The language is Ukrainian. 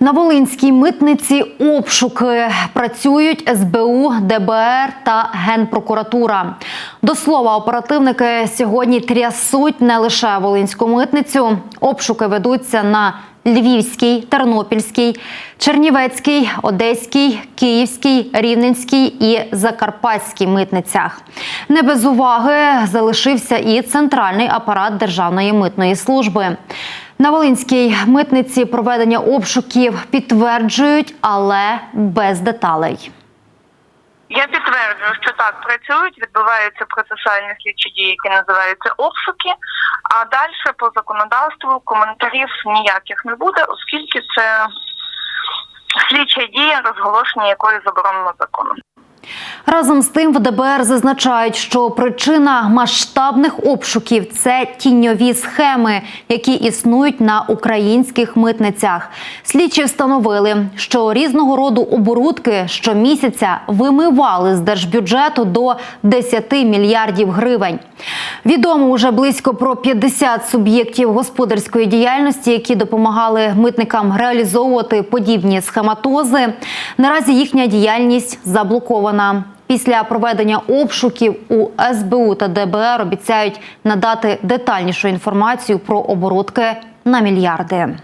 На Волинській митниці обшуки працюють СБУ, ДБР та Генпрокуратура. До слова, оперативники сьогодні трясуть не лише Волинську митницю. Обшуки ведуться на Львівській, Тернопільській, Чернівецькій, Одеській, Київській, Рівненській і Закарпатській митницях. Не без уваги залишився і центральний апарат Державної митної служби. На Волинській митниці проведення обшуків підтверджують, але без деталей. Я підтверджую, що так працюють, відбуваються процесуальні слідчі дії, які називаються обшуки. А далі по законодавству коментарів ніяких не буде, оскільки це слідча дія, розголошення якої заборонено законом. Разом з тим в ДБР зазначають, що причина масштабних обшуків це тіньові схеми, які існують на українських митницях. Слідчі встановили, що різного роду оборудки щомісяця вимивали з держбюджету до 10 мільярдів гривень. Відомо уже близько про 50 суб'єктів господарської діяльності, які допомагали митникам реалізовувати подібні схематози. Наразі їхня діяльність заблокована. Після проведення обшуків у СБУ та ДБР обіцяють надати детальнішу інформацію про оборотки на мільярди.